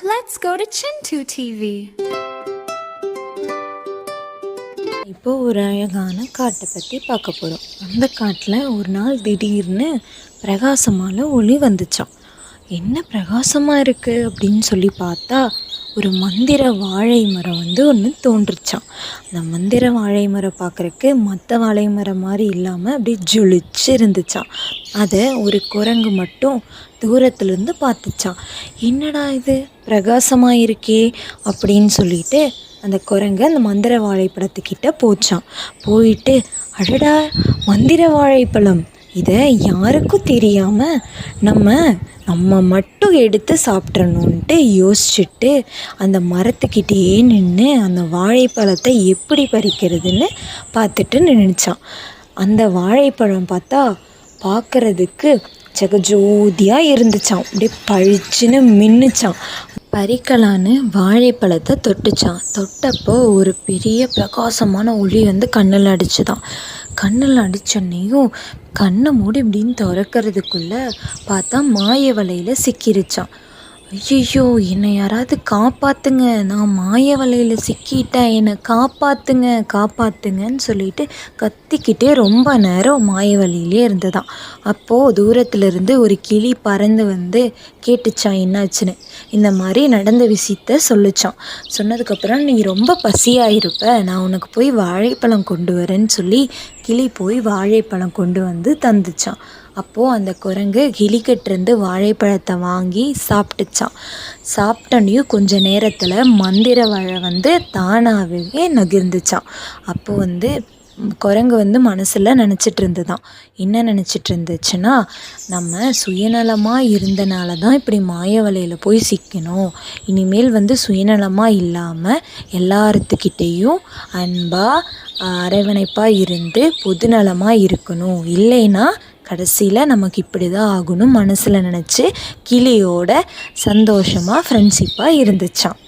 Let's go to Chintu TV. இப்போ ஒரு அழகான காட்டை பற்றி பார்க்க போகிறோம் அந்த காட்டில் ஒரு நாள் திடீர்னு பிரகாசமான ஒளி வந்துச்சாம் என்ன பிரகாசமாக இருக்குது அப்படின்னு சொல்லி பார்த்தா ஒரு மந்திர வாழை மரம் வந்து ஒன்று தோன்றுச்சான் அந்த மந்திர வாழை மரம் பார்க்குறக்கு மற்ற வாழை மரம் மாதிரி இல்லாமல் அப்படியே ஜொலிச்சு இருந்துச்சான் அதை ஒரு குரங்கு மட்டும் தூரத்துலேருந்து பார்த்துச்சான் என்னடா இது? பிரகாசமாக இருக்கே அப்படின்னு சொல்லிட்டு அந்த குரங்கு அந்த மந்திர வாழைப்பழத்துக்கிட்ட போச்சான் போயிட்டு அடடா மந்திர வாழைப்பழம். இதை யாருக்கும் தெரியாமல் நம்ம நம்ம மட்டும் எடுத்து சாப்பிட்றணுன்ட்டு யோசிச்சுட்டு அந்த மரத்துக்கிட்டேயே நின்று அந்த வாழைப்பழத்தை எப்படி பறிக்கிறதுன்னு பார்த்துட்டு நின்றுச்சான் அந்த வாழைப்பழம் பார்த்தா பார்க்குறதுக்கு ஜெகஜோதியாக இருந்துச்சான் அப்படியே பழிச்சுன்னு மின்னுச்சான் பறிக்கலான்னு வாழைப்பழத்தை தொட்டுச்சான். தொட்டப்போ ஒரு பெரிய பிரகாசமான ஒளி வந்து கண்ணில் அடிச்சுதான். கண்ணில் அடிச்சோன்னையும் கண்ணை மூடி இப்படின்னு திறக்கிறதுக்குள்ளே பார்த்தா மாய வலையில் சிக்கிருச்சான். ஐயோ என்னை யாராவது காப்பாத்துங்க. நான் மாய வலையில் சிக்கிட்டேன். என்னை காப்பாத்துங்க காப்பாத்துங்கன்னு சொல்லிட்டு கத்திக்கிட்டே ரொம்ப நேரம் மாய வலையிலே இருந்ததாம் அப்போது தூரத்துல இருந்து ஒரு கிளி பறந்து வந்து கேட்டுச்சான் என்னாச்சுன்னு. இந்த மாதிரி நடந்த விஷயத்த சொல்லுச்சான் சொன்னதுக்கப்புறம் நீ ரொம்ப பசியாக இருப்ப நான் உனக்கு போய் வாழைப்பழம் கொண்டு வரேன்னு சொல்லி கிளி போய் வாழைப்பழம் கொண்டு வந்து தந்துச்சான் அப்போது அந்த குரங்கு கிளிக்கிட்டேருந்து வாழைப்பழத்தை வாங்கி சாப்பிட்டுச்சான் சாப்பிட்டோன்னையும் கொஞ்ச நேரத்தில் மந்திர வாழை வந்து தானாகவே நகிர்ந்துச்சான் அப்போது வந்து குரங்கு வந்து மனசில் நினச்சிட்டு இருந்துதான் என்ன நினச்சிட்டு இருந்துச்சுன்னா நம்ம சுயநலமாக இருந்தனால தான் இப்படி மாய வலையில் போய் சிக்கணும். இனிமேல் வந்து சுயநலமாக இல்லாமல் எல்லாத்துக்கிட்டேயும் அன்பாக அரவணைப்பாக இருந்து பொதுநலமாக இருக்கணும். இல்லைன்னா கடைசியில் நமக்கு இப்படி தான் ஆகணும். மனசில் நினச்சி கிளியோட சந்தோஷமாக ஃப்ரெண்ட்ஷிப்பாக இருந்துச்சான்